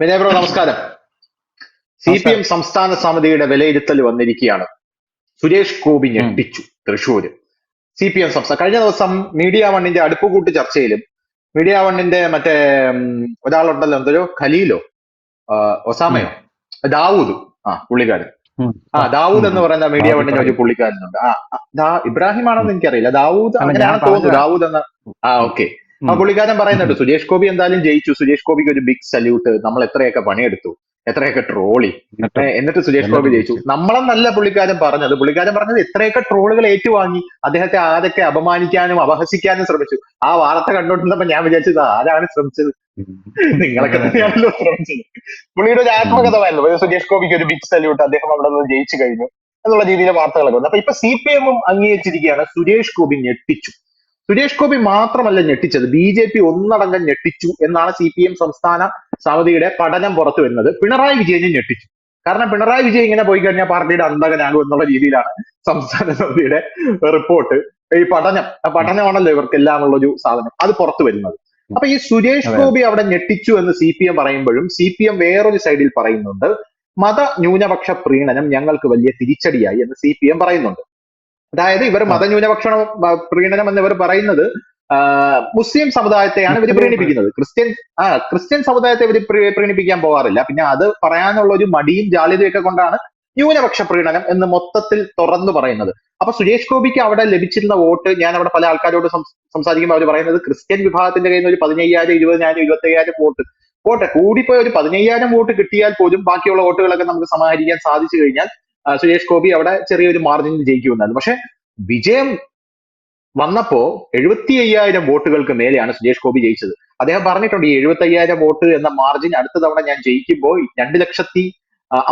വിനയ bro നമസ്കാരം. C P M സംസ്ഥാന സമിതിയുടെ വിലയിരുത്തൽ വന്നിരിക്കുകയാണ്. സുരേഷ് ഗോപി ഞെട്ടിച്ചു തൃശ്ശൂര്. സി പി എം സംസ്ഥാന കഴിഞ്ഞ ദിവസം മീഡിയ വണ്ണിന്റെ അടുപ്പുകൂട്ട് ചർച്ചയിലും മീഡിയ വണ്ണിന്റെ മറ്റേ ഒരാളുണ്ടല്ലോ എന്തോ ഖലീലോ? ഒസാമയോ? ദാവൂദ്. ആ പുള്ളിക്കാരൻ. ആ ദാവൂദ് എന്ന് പറയുന്ന മീഡിയ വണ്ണിന്റെ ഒരു പുള്ളിക്കാരനുണ്ട്. ആ ഇബ്രാഹിം ആണെന്ന് എനിക്കറിയില്ല. ദാവൂദ് അങ്ങനെയാണ് തോന്നുന്നു. ദാവൂദ് എന്ന ആ ഓക്കെ. ആ പുള്ളിക്കാരൻ പറയുന്നുണ്ട് സുജേഷ് ഗോപി എന്തായാലും ജയിച്ചു. സുജേഷ് ഗോപിക്ക് ഒരു ബിഗ് സല്യൂട്ട് നമ്മൾ എത്രയൊക്കെ പണിയെടുത്തു. എത്രയൊക്കെ ട്രോളി എന്നിട്ട്? സുജേഷ് ഗോപി ജയിച്ചു. നമ്മളെന്നല്ല പുള്ളിക്കാരൻ പറഞ്ഞത്. പുള്ളിക്കാരൻ പറഞ്ഞത് എത്രയൊക്കെ ട്രോളുകൾ ഏറ്റുവാങ്ങി. അദ്ദേഹത്തെ ആരൊക്കെ അപമാനിക്കാനും അപഹസിക്കാനും ശ്രമിച്ചു. ആ വാർത്ത കണ്ടോണ്ടിരുന്നപ്പോ ഞാൻ വിചാരിച്ചത് ആരാണ് ശ്രമിച്ചത്? നിങ്ങളൊക്കെ തന്നെയാണല്ലോ ശ്രമിച്ചത്. പുള്ളിയുടെ ഒരു ആത്മകഥമായിരുന്നു. സുരേഷ് ഗോപിക്ക് ഒരു ബിഗ് സല്യൂട്ട് അദ്ദേഹം അവിടെ നിന്ന് ജയിച്ചു കഴിഞ്ഞു. എന്നുള്ള രീതിയിലെ വാർത്തകളൊക്കെ വന്നു. അപ്പൊ ഇപ്പൊ സി പി എമ്മും അംഗീകരിച്ചിരിക്കുകയാണ്. സുരേഷ് ഗോപി ഞെട്ടിച്ചു. സുരേഷ് ഗോപി മാത്രമല്ല ഞെട്ടിച്ചത്. ബി ജെ പി ഒന്നടങ്കം ഞെട്ടിച്ചു എന്നാണ് സി പി എം സംസ്ഥാന സമിതിയുടെ പഠനം പുറത്തു വരുന്നത്. പിണറായി വിജയനെ ഞെട്ടിച്ചു. കാരണം പിണറായി വിജയൻ ഇങ്ങനെ പോയി കഴിഞ്ഞാൽ പാർട്ടിയുടെ അന്തകനാകും എന്നുള്ള രീതിയിലാണ് സംസ്ഥാന സമിതിയുടെ റിപ്പോർട്ട് ഈ പഠനം. പഠനമാണല്ലോ ഇവർക്കെല്ലാം ഉള്ള ഒരു സാധനം. അത് പുറത്തു വരുന്നത്. അപ്പൊ ഈ സുരേഷ് ഗോപി അവിടെ ഞെട്ടിച്ചു എന്ന് സി പി എം പറയുമ്പോഴും സി പി എം വേറൊരു സൈഡിൽ പറയുന്നുണ്ട് മത ന്യൂനപക്ഷ പ്രീണനം ഞങ്ങൾക്ക് വലിയ തിരിച്ചടിയായി എന്ന് സി പി എം പറയുന്നുണ്ട്. അതായത് ഇവർ. മതന്യൂനപക്ഷ പ്രീണനം എന്ന് ഇവർ പറയുന്നത് മുസ്ലിം സമുദായത്തെയാണ് ഇവർ പ്രീണിപ്പിക്കുന്നത്. ക്രിസ്ത്യൻ ആ ക്രിസ്ത്യൻ സമുദായത്തെ ഇവർ പ്രീണിപ്പിക്കാൻ പോകാറില്ല പിന്നെ അത് പറയാനുള്ള ഒരു മടിയും ജാള്യതയൊക്കെ കൊണ്ടാണ് ന്യൂനപക്ഷ പ്രീണനം എന്ന് മൊത്തത്തിൽ തുറന്നു പറയുന്നത്. അപ്പൊ സുരേഷ് ഗോപിക്ക് അവിടെ ലഭിച്ചിരുന്ന വോട്ട് ഞാൻ അവിടെ പല ആൾക്കാരോട് സംസാരിക്കുമ്പോൾ അവർ പറയുന്നത് ക്രിസ്ത്യൻ വിഭാഗത്തിന്റെ കയ്യിൽ നിന്ന് ഒരു പതിനയ്യായിരം ഇരുപതിനായിരം ഇരുപത്തയ്യായിരം വോട്ട്. പോട്ടെ കൂടിപ്പോയി ഒരു പതിനയ്യായിരം വോട്ട് കിട്ടിയാൽ പോലും ബാക്കിയുള്ള വോട്ടുകളൊക്കെ നമുക്ക് സമാഹരിക്കാൻ സാധിച്ചു കഴിഞ്ഞാൽ സുരേഷ് ഗോപി അവിടെ ചെറിയൊരു മാർജിനിൽ ജയിക്കുമെന്നായിരുന്നു പക്ഷെ വിജയം വന്നപ്പോ എഴുപത്തി അയ്യായിരം വോട്ടുകൾക്ക് മേലെയാണ് സുരേഷ് ഗോപി ജയിച്ചത്. അദ്ദേഹം പറഞ്ഞിട്ടുണ്ട് ഈ എഴുപത്തി അയ്യായിരം വോട്ട് എന്ന മാർജിൻ അടുത്ത തവണ ഞാൻ ജയിക്കുമ്പോൾ രണ്ട് ലക്ഷത്തി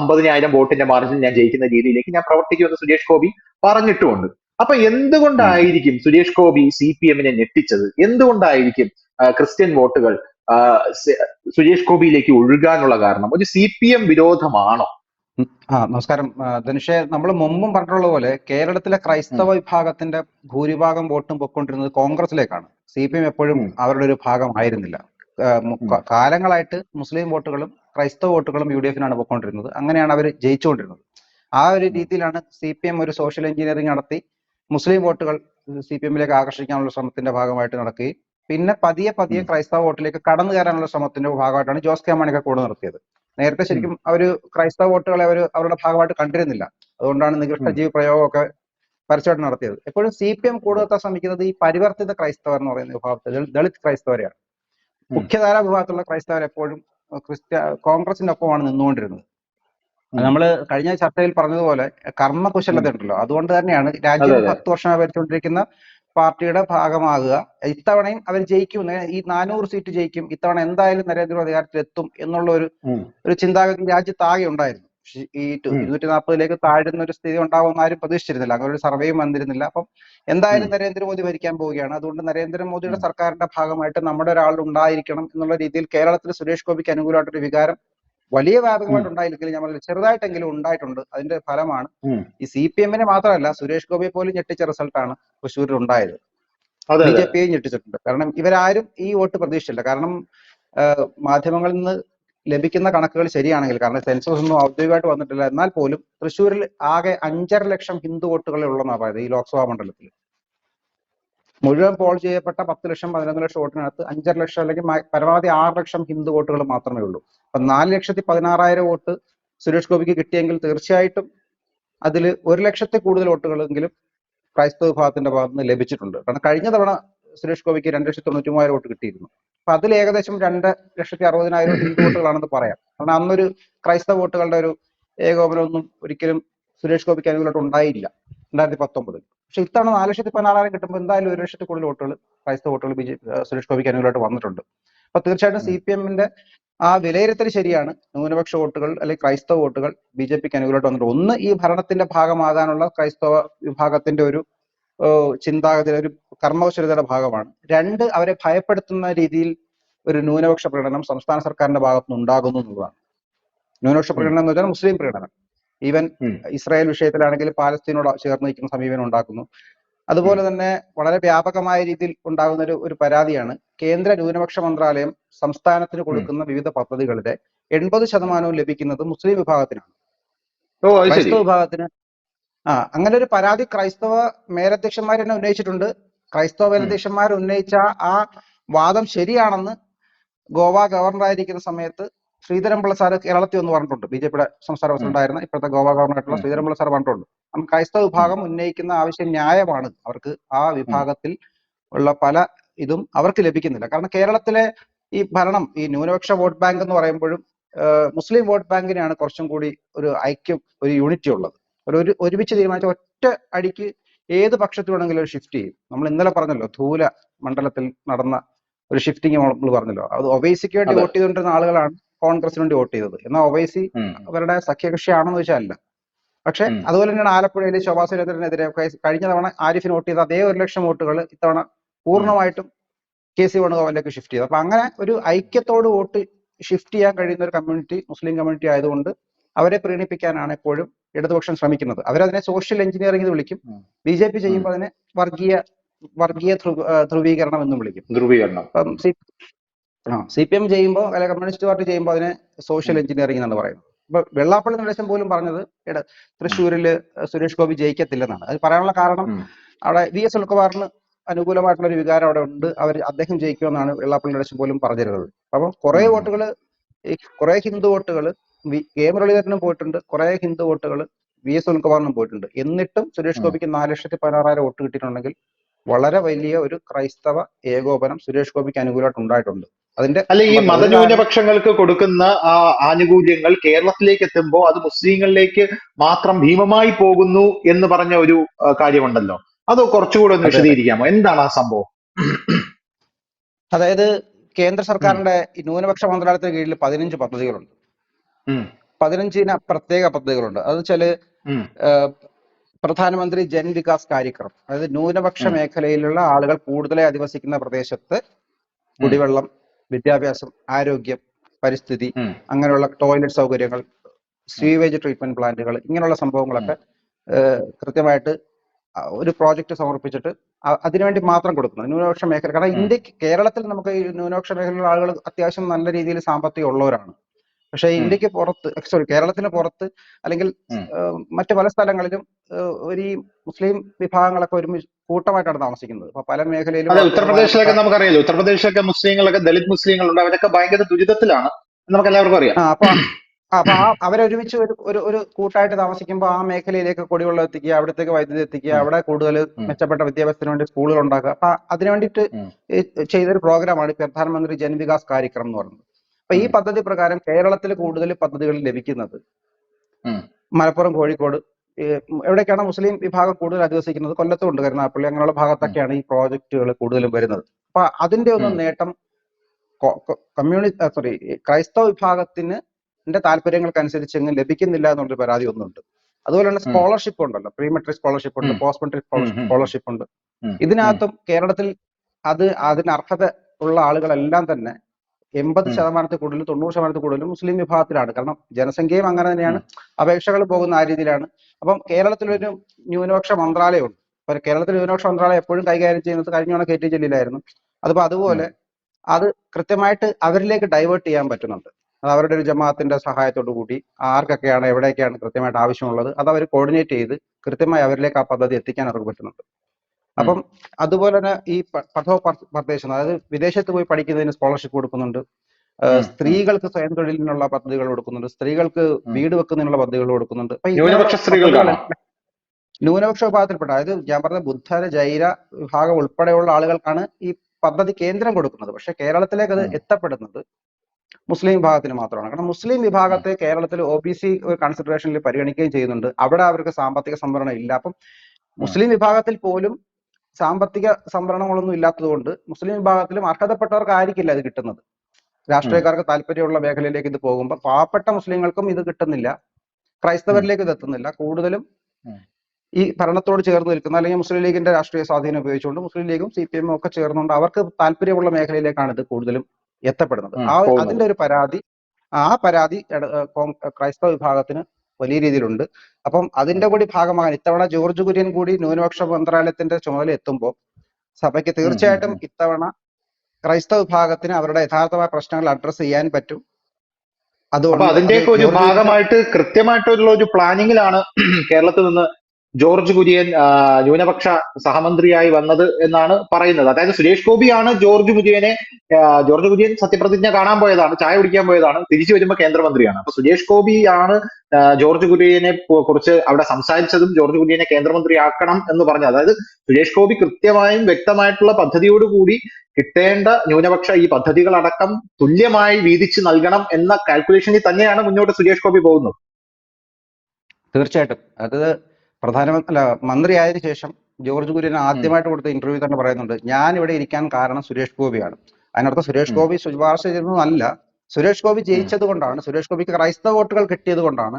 അമ്പതിനായിരം വോട്ടിന്റെ മാർജിൻ ഞാൻ ജയിക്കുന്ന രീതിയിലേക്ക് ഞാൻ പ്രവർത്തിക്കുമെന്ന് സുരേഷ് ഗോപി പറഞ്ഞിട്ടുമുണ്ട്. അപ്പൊ എന്തുകൊണ്ടായിരിക്കും സുരേഷ് ഗോപി സി പി എമ്മിനെ ഞെട്ടിച്ചത്? എന്തുകൊണ്ടായിരിക്കും ക്രിസ്ത്യൻ വോട്ടുകൾ സുരേഷ് ഗോപിയിലേക്ക് ഒഴുകാനുള്ള കാരണം? ഒരു സി പി എം വിരോധമാണോ. ആ നമസ്കാരം. ധനുഷെ നമ്മൾ മുമ്പും പറഞ്ഞിട്ടുള്ള പോലെ കേരളത്തിലെ ക്രൈസ്തവ വിഭാഗത്തിന്റെ ഭൂരിഭാഗം വോട്ടും പൊയ്ക്കൊണ്ടിരുന്നത് കോൺഗ്രസിലേക്കാണ് സി പി എം എപ്പോഴും അവരുടെ ഒരു ഭാഗമായിരുന്നില്ല. കാലങ്ങളായിട്ട് മുസ്ലിം വോട്ടുകളും ക്രൈസ്തവ വോട്ടുകളും യു ഡി എഫിനാണ് പൊയ്ക്കൊണ്ടിരുന്നത് അങ്ങനെയാണ് അവർ ജയിച്ചുകൊണ്ടിരുന്നത്. ആ ഒരു രീതിയിലാണ് സി പി എം ഒരു സോഷ്യൽ എഞ്ചിനീയറിംഗ് നടത്തി മുസ്ലിം വോട്ടുകൾ സി പി എമ്മിലേക്ക് ആകർഷിക്കാനുള്ള ശ്രമത്തിന്റെ ഭാഗമായിട്ട് നടക്കുകയും. പിന്നെ പതിയെ പതിയെ ക്രൈസ്തവ വോട്ടിലേക്ക് കടന്നു കയറാനുള്ള ശ്രമത്തിന്റെ ഭാഗമായിട്ടാണ് ജോസ് കെ മാണിക്ക് കൂടെ നിർത്തിയത്. നേരത്തെ ശരിക്കും അവർ ക്രൈസ്തവ വോട്ടുകളെ അവർ അവരുടെ ഭാഗമായിട്ട് കണ്ടിരുന്നില്ല. അതുകൊണ്ടാണ് നികൃഷ്ട ജീവി പ്രയോഗമൊക്കെ പരസ്യമായിട്ട് നടത്തിയത്. എപ്പോഴും സി പി എം കൂടുതൽ ശ്രമിക്കുന്നത് ഈ പരിവർത്തിത ക്രൈസ്തവർ എന്ന് പറയുന്ന വിഭാഗത്തിൽ ദളിത് ക്രൈസ്തവരെയാണ്. മുഖ്യധാരാ വിഭാഗത്തിലുള്ള ക്രൈസ്തവർ എപ്പോഴും ക്രിസ്ത്യ കോൺഗ്രസിന്റെ ഒപ്പമാണ് നിന്നുകൊണ്ടിരുന്നത്. നമ്മൾ കഴിഞ്ഞ ചർച്ചയിൽ പറഞ്ഞതുപോലെ കർമ്മകുശലത ഉണ്ടല്ലോ അതുകൊണ്ട് തന്നെയാണ് രാജ്യം. പത്ത് വർഷമായി ഭരിച്ചുകൊണ്ടിരിക്കുന്ന പാർട്ടിയുടെ ഭാഗമാകുക. ഇത്തവണയും അവർ ജയിക്കും. ഈ നാനൂറ് സീറ്റ് ജയിക്കും. ഇത്തവണ എന്തായാലും നരേന്ദ്രമോദി അധികാരത്തിൽ എത്തും എന്നുള്ള ഒരു ഒരു ചിന്താഗതി രാജ്യത്താകെ ഉണ്ടായിരുന്നു. ഈ. ഇരുന്നൂറ്റി നാൽപ്പതിലേക്ക് താഴുന്ന ഒരു സ്ഥിതി ഉണ്ടാവുമെന്ന് ആരും പ്രതീക്ഷിച്ചിരുന്നില്ല. അങ്ങനെ ഒരു സർവേയും വന്നിരുന്നില്ല. അപ്പം എന്തായാലും നരേന്ദ്രമോദി ഭരിക്കാൻ പോവുകയാണ്. അതുകൊണ്ട് നരേന്ദ്രമോദിയുടെ. സർക്കാരിന്റെ ഭാഗമായിട്ട് നമ്മുടെ ഒരാൾ ഉണ്ടായിരിക്കണം എന്നുള്ള രീതിയിൽ കേരളത്തിൽ സുരേഷ് ഗോപിക്ക് അനുകൂലമായിട്ടൊരു വികാരം വലിയ വ്യാപകമായിട്ട് ഉണ്ടായില്ലെങ്കിൽ ഞാൻ പറഞ്ഞില്ല ചെറുതായിട്ടെങ്കിലും ഉണ്ടായിട്ടുണ്ട്. അതിന്റെ ഫലമാണ് ഈ സി പി എമ്മിനെ മാത്രമല്ല സുരേഷ് ഗോപിയെ പോലും ഞെട്ടിച്ച റിസൾട്ടാണ് തൃശ്ശൂരിൽ ഉണ്ടായത് ബി ജെ പിയെ ഞെട്ടിച്ചിട്ടുണ്ട്. കാരണം ഇവരാരും ഈ വോട്ട് പ്രതീക്ഷിച്ചില്ല കാരണം മാധ്യമങ്ങളിൽ നിന്ന് ലഭിക്കുന്ന കണക്കുകൾ ശരിയാണെങ്കിൽ കാരണം സെൻസസ് ഒന്നും ഔദ്യോഗികമായിട്ട് വന്നിട്ടില്ല. എന്നാൽ പോലും തൃശ്ശൂരിൽ ആകെ അഞ്ചര ലക്ഷം ഹിന്ദു വോട്ടുകളെ ഉള്ളെന്നാണ് പറയുന്നത് ഈ ലോക്സഭാ മണ്ഡലത്തിൽ. മുഴുവൻ പോൾ ചെയ്യപ്പെട്ട പത്ത് ലക്ഷം പതിനൊന്ന് ലക്ഷം വോട്ടിനകത്ത് അഞ്ചര ലക്ഷം അല്ലെങ്കിൽ പരമാവധി ആറ് ലക്ഷം ഹിന്ദു വോട്ടുകൾ മാത്രമേ ഉള്ളൂ. അപ്പൊ നാല് ലക്ഷത്തി പതിനാറായിരം വോട്ട് സുരേഷ് ഗോപിക്ക് കിട്ടിയെങ്കിൽ തീർച്ചയായിട്ടും അതിൽ ഒരു ലക്ഷത്തിൽ കൂടുതൽ വോട്ടുകളെങ്കിലും ക്രൈസ്തവ വിഭാഗത്തിന്റെ ഭാഗത്ത് നിന്ന് ലഭിച്ചിട്ടുണ്ട്. കാരണം കഴിഞ്ഞ തവണ സുരേഷ് ഗോപിക്ക് രണ്ട് ലക്ഷത്തി തൊണ്ണൂറ്റി മൂവായിരം വോട്ട് കിട്ടിയിരുന്നു. അപ്പൊ അതിൽ ഏകദേശം രണ്ട് ലക്ഷത്തി അറുപതിനായിരം ഹിന്ദു വോട്ടുകളാണെന്ന് പറയാം. കാരണം അന്നൊരു ക്രൈസ്തവ വോട്ടുകളുടെ ഒരു ഏകോപനമൊന്നും ഒരിക്കലും സുരേഷ് ഗോപിക്ക് അനുകൂലമായിട്ട് ഉണ്ടായില്ല. രണ്ടായിരത്തി പത്തൊമ്പതിൽ. പക്ഷെ ഇത്തവണ നാല് ലക്ഷത്തി പതിനാറായിരം കിട്ടുമ്പോൾ എന്തായാലും ഒരു ലക്ഷത്തിൽ കൂടുതൽ വോട്ടുകൾ ക്രൈസ്തവ വോട്ടുകൾ ബി ജെ സുരേഷ് ഗോപിക്ക് അനുകൂലമായിട്ട് വന്നിട്ടുണ്ട്. അപ്പൊ തീർച്ചയായിട്ടും സി പി എമ്മിന്റെ ആ വിലയിരുത്തൽ ശരിയാണ്. ന്യൂനപക്ഷ വോട്ടുകൾ അല്ലെങ്കിൽ ക്രൈസ്തവ വോട്ടുകൾ ബി ജെ പിക്ക് അനുകൂലമായിട്ട് വന്നിട്ടുണ്ട്. ഒന്ന് ഈ ഭരണത്തിന്റെ ഭാഗമാകാനുള്ള ക്രൈസ്തവ വിഭാഗത്തിന്റെ ഒരു ചിന്താഗതി ഒരു കർമ്മകുശലതയുടെ ഭാഗമാണ്. രണ്ട് അവരെ ഭയപ്പെടുത്തുന്ന രീതിയിൽ ഒരു ന്യൂനപക്ഷ പ്രകടനം സംസ്ഥാന സർക്കാരിന്റെ ഭാഗത്തുനിന്ന് ഉണ്ടാകുന്നു എന്നുള്ളതാണ്. ന്യൂനപക്ഷ. പ്രകടനം എന്ന് വെച്ചാൽ മുസ്ലിം പ്രകടനം. ഈവൻ ഇസ്രായേൽ വിഷയത്തിലാണെങ്കിൽ പാലസ്തീനോട് ചേർന്ന് നിൽക്കുന്ന സമീപനം ഉണ്ടാക്കുന്നു. അതുപോലെ തന്നെ വളരെ വ്യാപകമായ രീതിയിൽ ഉണ്ടാകുന്ന ഒരു ഒരു പരാതിയാണ് കേന്ദ്ര ന്യൂനപക്ഷ മന്ത്രാലയം സംസ്ഥാനത്തിന് കൊടുക്കുന്ന വിവിധ പദ്ധതികളുടെ എൺപത് ശതമാനവും ലഭിക്കുന്നത് മുസ്ലിം വിഭാഗത്തിനാണ്. ക്രൈസ്തവ വിഭാഗത്തിന് ആ അങ്ങനെ ഒരു പരാതി ക്രൈസ്തവ മേലധ്യക്ഷന്മാർ തന്നെ ഉന്നയിച്ചിട്ടുണ്ട്. ക്രൈസ്തവ മേലധ്യക്ഷന്മാർ ഉന്നയിച്ച ആ വാദം ശരിയാണെന്ന് ഗോവ ഗവർണറായിരിക്കുന്ന സമയത്ത് ശ്രീധരൻപിള്ള സാറ് കേരളത്തിൽ ഒന്ന് പറഞ്ഞിട്ടുണ്ട്. ബി ജെ പിയുടെ സംസ്ഥാന പ്രസിഡന്റ് ഉണ്ടായിരുന്ന ഇപ്പോഴത്തെ ഗോവ ഗവർണറായിട്ടുള്ള. ശ്രീധരൻപിള്ള സാർ പറഞ്ഞിട്ടുണ്ട്. കാരണം ക്രൈസ്തവ വിഭാഗം ഉന്നയിക്കുന്ന ആവശ്യം ന്യായമാണ്. അവർക്ക് ആ വിഭാഗത്തിൽ ഉള്ള പല ഇതും അവർക്ക് ലഭിക്കുന്നില്ല. കാരണം കേരളത്തിലെ ഈ ഭരണം ഈ ന്യൂനപക്ഷ വോട്ട് ബാങ്ക് എന്ന് പറയുമ്പോഴും മുസ്ലിം വോട്ട് ബാങ്കിനാണ് കുറച്ചും കൂടി ഒരു ഐക്യം ഒരു യൂണിറ്റി ഉള്ളത്. ഒരു ഒരു ഒരുമിച്ച് തീരുമാനിച്ച ഒറ്റ അടിക്ക് ഏത് പക്ഷത്ത് വേണമെങ്കിലും ഒരു ഷിഫ്റ്റ് ചെയ്യും. നമ്മൾ ഇന്നലെ പറഞ്ഞല്ലോ ധൂല മണ്ഡലത്തിൽ നടന്ന ഒരു ഷിഫ്റ്റിംഗ് നമ്മൾ പറഞ്ഞല്ലോ. അത് ഒബേസിക്ക് വേണ്ടി വോട്ട് ചെയ്തുകൊണ്ടിരുന്ന ആളുകളാണ് കോൺഗ്രസിന് വേണ്ടി വോട്ട് ചെയ്തത്. എന്നാൽ ഒവൈസി അവരുടെ സഖ്യകക്ഷിയാണെന്ന് വെച്ചാൽ അല്ല. പക്ഷെ. അതുപോലെ തന്നെയാണ് ആലപ്പുഴയിലെ ശോഭാ സുരേന്ദ്രനെതിരെ കഴിഞ്ഞ തവണ ആരിഫിന് വോട്ട് ചെയ്ത അതേ ഒരു ലക്ഷം വോട്ടുകൾ ഇത്തവണ പൂർണമായിട്ടും കെ സി വേണുഗോപാലിലേക്ക് ഷിഫ്റ്റ് ചെയ്തു. അപ്പൊ അങ്ങനെ ഒരു ഐക്യത്തോട് വോട്ട് ഷിഫ്റ്റ് ചെയ്യാൻ കഴിയുന്ന ഒരു കമ്മ്യൂണിറ്റി മുസ്ലിം കമ്മ്യൂണിറ്റി ആയതുകൊണ്ട് അവരെ പ്രീണിപ്പിക്കാനാണ് എപ്പോഴും ഇടതുപക്ഷം ശ്രമിക്കുന്നത്. അവരതിനെ സോഷ്യൽ എഞ്ചിനീയറിംഗ് എന്ന് വിളിക്കും. ബി ജെ പി ചെയ്യുമ്പോൾ അതിനെ വർഗീയ വർഗീയ ധ്രുവീകരണം എന്നും വിളിക്കും. ധ്രുവീകരണം. ആ സി പി എം ചെയ്യുമ്പോൾ അല്ലെങ്കിൽ കമ്മ്യൂണിസ്റ്റ് പാർട്ടി ചെയ്യുമ്പോൾ അതിനെ സോഷ്യൽ എഞ്ചിനീയറിംഗ് എന്നാണ് പറയുന്നത്. ഇപ്പൊ വെള്ളാപ്പള്ളി നടേശൻ പോലും പറഞ്ഞത് ഇട തൃശ്ശൂരിൽ സുരേഷ് ഗോപി ജയിക്കത്തില്ലെന്നാണ്. അത് പറയാനുള്ള കാരണം. അവിടെ വി എസ് ഉൾക്കുമാറിന് അനുകൂലമായിട്ടുള്ള ഒരു വികാരം അവിടെ ഉണ്ട്. അവർ അദ്ദേഹം ജയിക്കുമെന്നാണ് വെള്ളാപ്പള്ളി നടേശൻ പോലും പറഞ്ഞിരുന്നത്. അപ്പം കുറെ. വോട്ടുകൾ കുറെ ഹിന്ദു വോട്ടുകൾ കെ മുരളീധരനും പോയിട്ടുണ്ട്. കുറെ ഹിന്ദു വോട്ടുകൾ വി എസ് ഉൽക്കുമാറിനും പോയിട്ടുണ്ട്. എന്നിട്ടും സുരേഷ് ഗോപിക്ക് നാല് ലക്ഷത്തി പതിനാറായിരം വോട്ട് കിട്ടിയിട്ടുണ്ടെങ്കിൽ വളരെ വലിയ ഒരു ക്രൈസ്തവ ഏകോപനം സുരേഷ് ഗോപിക്ക് അനുകൂലമായിട്ട് ഉണ്ടായിട്ടുണ്ട്. അതിന്റെ അല്ല ഈ മതന്യൂനപക്ഷങ്ങൾക്ക് കൊടുക്കുന്ന ആ ആനുകൂല്യങ്ങൾ കേരളത്തിലേക്ക് എത്തുമ്പോൾ അത് മുസ്ലിങ്ങളിലേക്ക് മാത്രം ഭീമമായി പോകുന്നു എന്ന് പറഞ്ഞ ഒരു കാര്യമുണ്ടല്ലോ. അത് കുറച്ചുകൂടെ ഒന്ന് വിശദീകരിക്കാമോ? എന്താണ് ആ സംഭവം? അതായത് കേന്ദ്ര സർക്കാരിന്റെ ന്യൂനപക്ഷ മന്ത്രാലയത്തിന് കീഴിൽ പതിനഞ്ച് പദ്ധതികളുണ്ട്. പതിനഞ്ചിന് പതിനഞ്ചിന പ്രത്യേക പദ്ധതികളുണ്ട്. അത് വെച്ചാൽ പ്രധാനമന്ത്രി ജൻ വികാസ് കാര്യക്രം. അതായത് ന്യൂനപക്ഷ മേഖലയിലുള്ള ആളുകൾ കൂടുതലായി അധിവസിക്കുന്ന പ്രദേശത്ത് കുടിവെള്ളം വിദ്യാഭ്യാസം ആരോഗ്യം പരിസ്ഥിതി അങ്ങനെയുള്ള ടോയ്ലറ്റ് സൗകര്യങ്ങൾ സ്വീവേജ് ട്രീറ്റ്മെന്റ് പ്ലാന്റുകൾ ഇങ്ങനെയുള്ള സംഭവങ്ങളൊക്കെ കൃത്യമായിട്ട് ഒരു പ്രോജക്റ്റ് സമർപ്പിച്ചിട്ട് അതിനുവേണ്ടി മാത്രം കൊടുക്കുന്നത് ന്യൂനപക്ഷ മേഖല കാരണം ഇന്ത്യയ്ക്ക് കേരളത്തിൽ നമുക്ക് ഈ ന്യൂനപക്ഷ മേഖലയിലുള്ള ആളുകൾ അത്യാവശ്യം നല്ല രീതിയിൽ സാമ്പത്തികം ഉള്ളവരാണ്. പക്ഷേ ഇന്ത്യയ്ക്ക് പുറത്ത് സോറി കേരളത്തിന് പുറത്ത് അല്ലെങ്കിൽ മറ്റു പല സ്ഥലങ്ങളിലും ഒരു മുസ്ലിം വിഭാഗങ്ങളൊക്കെ ഒരു കൂട്ടമായിട്ടാണ് താമസിക്കുന്നത്. അപ്പൊ പല മേഖലയിലും ഉത്തർപ്രദേശിലൊക്കെ നമുക്കറിയാലോ ഉത്തർപ്രദേശിലൊക്കെ മുസ്ലിങ്ങളൊക്കെ ദളിത് മുസ്ലിങ്ങളുണ്ട് അവരൊക്കെ ഭയങ്കര ദുരിതത്തിലാണ് നമുക്ക് എല്ലാവർക്കും അറിയാം. അപ്പൊ അപ്പൊ ആ അവരൊരുമിച്ച് ഒരു ഒരു ഒരു കൂട്ടായിട്ട് താമസിക്കുമ്പോൾ ആ മേഖലയിലേക്ക് കുടിവെള്ളം എത്തിക്കുക അവിടത്തേക്ക് വൈദ്യുതി എത്തിക്കുക അവിടെ കൂടുതൽ മെച്ചപ്പെട്ട വിദ്യാഭ്യാസത്തിന് വേണ്ടി സ്കൂളുകൾ ഉണ്ടാക്കുക. അപ്പൊ അതിനു വേണ്ടിയിട്ട് ചെയ്തൊരു പ്രോഗ്രാമാണ് പ്രധാനമന്ത്രി ജൻ വികാസ് കാര്യക്രം എന്ന് പറയുന്നത്. അപ്പൊ ഈ. പദ്ധതി പ്രകാരം കേരളത്തിൽ കൂടുതൽ പദ്ധതികൾ ലഭിക്കുന്നത്. മലപ്പുറം കോഴിക്കോട് എവിടേക്കാണ് മുസ്ലിം വിഭാഗം കൂടുതൽ അധിവസിക്കുന്നത്? കൊല്ലത്തുണ്ട് കരുനാഗപ്പള്ളി. അങ്ങനെയുള്ള ഭാഗത്തൊക്കെയാണ് ഈ പ്രോജക്റ്റുകൾ കൂടുതലും വരുന്നത്. അപ്പൊ അതിന്റെ ഒന്നും നേട്ടം കമ്മ്യൂണി സോറി ക്രൈസ്തവ വിഭാഗത്തിന് താല്പര്യങ്ങൾക്കനുസരിച്ച് എങ്ങും ലഭിക്കുന്നില്ല എന്നുള്ളൊരു പരാതി ഒന്നുണ്ട്. അതുപോലെ തന്നെ സ്കോളർഷിപ്പ് ഉണ്ടല്ലോ. പ്രീ മെട്രിക് സ്കോളർഷിപ്പ് ഉണ്ട് പോസ്റ്റ് മെട്രിക് സ്കോളർഷിപ്പ് ഉണ്ട്. ഇതിനകത്തും കേരളത്തിൽ അത് അതിന് അർഹത ഉള്ള ആളുകളെല്ലാം തന്നെ എൺപത്. ശതമാനത്തിൽ കൂടുതലും തൊണ്ണൂറ് ശതമാനത്തിൽ കൂടുതലും മുസ്ലിം വിഭാഗത്തിലാണ്. കാരണം ജനസംഖ്യയും അങ്ങനെ തന്നെയാണ്. അപേക്ഷകൾ പോകുന്ന ആ രീതിയിലാണ്. അപ്പം കേരളത്തിലൊരു ന്യൂനപക്ഷ മന്ത്രാലയമുണ്ട്. അപ്പൊ കേരളത്തിൽ ന്യൂനപക്ഷ മന്ത്രാലയം എപ്പോഴും കൈകാര്യം ചെയ്യുന്നത് കഴിഞ്ഞ തവണ കെ ടി ജലീലായിരുന്നു അതിപ്പോ അതുപോലെ അത് കൃത്യമായിട്ട് അവരിലേക്ക് ഡൈവേർട്ട് ചെയ്യാൻ പറ്റുന്നുണ്ട്. അത് അവരുടെ ഒരു ജമാഅത്തിന്റെ സഹായത്തോടു കൂടി ആർക്കൊക്കെയാണ് എവിടെയൊക്കെയാണ് കൃത്യമായിട്ട് ആവശ്യമുള്ളത് അത് അവർ കോർഡിനേറ്റ് ചെയ്ത് കൃത്യമായി അവരിലേക്ക് ആ പദ്ധതി എത്തിക്കാൻ അവർക്ക് പറ്റുന്നുണ്ട്. അപ്പം അതുപോലെ തന്നെ ഈ പഠോ പർ- പർദേശം അതായത് വിദേശത്ത് പോയി പഠിക്കുന്നതിന് സ്കോളർഷിപ്പ് കൊടുക്കുന്നുണ്ട്. സ്ത്രീകൾക്ക് സ്വയം തൊഴിലിനുള്ള പദ്ധതികൾ കൊടുക്കുന്നുണ്ട്. സ്ത്രീകൾക്ക് വീട് വെക്കുന്നതിനുള്ള പദ്ധതികൾ കൊടുക്കുന്നുണ്ട്. ന്യൂനപക്ഷ സ്ത്രീകൾക്കാണ് ന്യൂനപക്ഷ വിഭാഗത്തിൽപ്പെട്ട അതായത് ഞാൻ പറഞ്ഞ ബുദ്ധ ജൈന വിഭാഗം ഉൾപ്പെടെയുള്ള ആളുകൾക്കാണ് ഈ പദ്ധതി കേന്ദ്രം കൊടുക്കുന്നത്. പക്ഷെ കേരളത്തിലേക്ക് അത് എത്തപ്പെടുന്നത് മുസ്ലിം വിഭാഗത്തിന് മാത്രമാണ്. കാരണം മുസ്ലിം വിഭാഗത്തെ കേരളത്തിൽ ഒ ബി സി കൺസിഡറേഷനിൽ പരിഗണിക്കുകയും ചെയ്യുന്നുണ്ട്. അവിടെ അവർക്ക് സാമ്പത്തിക സംവരണം ഇല്ല. അപ്പം മുസ്ലിം വിഭാഗത്തിൽ പോലും സാമ്പത്തിക സംവരണങ്ങളൊന്നും ഇല്ലാത്തതുകൊണ്ട് മുസ്ലിം വിഭാഗത്തിലും അർഹതപ്പെട്ടവർക്കായിരിക്കില്ല ഇത് കിട്ടുന്നത്. രാഷ്ട്രീയക്കാർക്ക് താല്പര്യമുള്ള മേഖലയിലേക്ക് ഇത് പോകുമ്പോൾ പാവപ്പെട്ട മുസ്ലിങ്ങൾക്കും ഇത് കിട്ടുന്നില്ല. ക്രൈസ്തവരിലേക്ക് ഇത് എത്തുന്നില്ല. കൂടുതലും ഈ ഭരണത്തോട് ചേർന്ന് നിൽക്കുന്ന അല്ലെങ്കിൽ മുസ്ലിം ലീഗിന്റെ രാഷ്ട്രീയ സ്വാധീനം ഉപയോഗിച്ചുകൊണ്ട് മുസ്ലിം ലീഗും സി പി എമ്മും ഒക്കെ ചേർന്നുകൊണ്ട് അവർക്ക് താല്പര്യമുള്ള മേഖലയിലേക്കാണ് ഇത് കൂടുതലും എത്തപ്പെടുന്നത്. ആ അതിന്റെ ഒരു പരാതി ആ പരാതി ക്രൈസ്തവ വിഭാഗത്തിന് വലിയ രീതിയിലുണ്ട്. അപ്പം അതിന്റെ കൂടി ഭാഗമാകാൻ ഇത്തവണ ജോർജ് കുര്യൻ കൂടി ന്യൂനപക്ഷ മന്ത്രാലയത്തിന്റെ ചുമതല എത്തുമ്പോൾ സഭയ്ക്ക് തീർച്ചയായിട്ടും ഇത്തവണ ക്രൈസ്തവ വിഭാഗത്തിന് അവരുടെ യഥാർത്ഥമായ പ്രശ്നങ്ങൾ അഡ്രസ്സ് ചെയ്യാൻ പറ്റും. അതുകൊണ്ട് അത് അതിന്റെയൊക്കെ ഒരു ഭാഗമായിട്ട് കൃത്യമായിട്ടുള്ള ഒരു പ്ലാനിങ്ങിലാണ് കേരളത്തിൽ നിന്ന് ജോർജ് കുര്യൻ ന്യൂനപക്ഷ സഹമന്ത്രിയായി വന്നത് എന്നാണ് പറയുന്നത്. അതായത് സുരേഷ് ഗോപിയാണ് ജോർജ് കുര്യനെ ജോർജ് കുര്യൻ സത്യപ്രതിജ്ഞ കാണാൻ പോയതാണ് ചായ കുടിക്കാൻ പോയതാണ് തിരിച്ചു വരുമ്പോൾ കേന്ദ്രമന്ത്രിയാണ്. അപ്പൊ സുരേഷ് ഗോപിയാണ് ജോർജ് കുര്യനെ കുറിച്ച് അവിടെ സംസാരിച്ചതും ജോർജ് കുര്യനെ കേന്ദ്രമന്ത്രിയാക്കണം എന്ന് പറഞ്ഞത്. അതായത് സുരേഷ് ഗോപി കൃത്യമായും വ്യക്തമായിട്ടുള്ള പദ്ധതിയോടുകൂടി കിട്ടേണ്ട ന്യൂനപക്ഷ ഈ പദ്ധതികളടക്കം തുല്യമായി വീതിച്ച് നൽകണം എന്ന കാൽക്കുലേഷനിൽ തന്നെയാണ് മുന്നോട്ട് സുരേഷ് ഗോപി പോകുന്നത്. തീർച്ചയായിട്ടും. അത് പ്രധാനമന്ത്രി അല്ല മന്ത്രിയായതിനു ശേഷം ജോർജ് കുര്യൻ ആദ്യമായിട്ട് കൊടുത്ത ഇന്റർവ്യൂ തന്നെ പറയുന്നുണ്ട് ഞാൻ ഇവിടെ ഇരിക്കാൻ കാരണം സുരേഷ് ഗോപിയാണ്. അതിനർത്ഥം സുരേഷ് ഗോപി ശുപാർശ ചെയ്തതൊന്നുമല്ല സുരേഷ് ഗോപി ജയിച്ചത് കൊണ്ടാണ് സുരേഷ് ഗോപിക്ക് ക്രൈസ്തവ വോട്ടുകൾ കിട്ടിയത് കൊണ്ടാണ്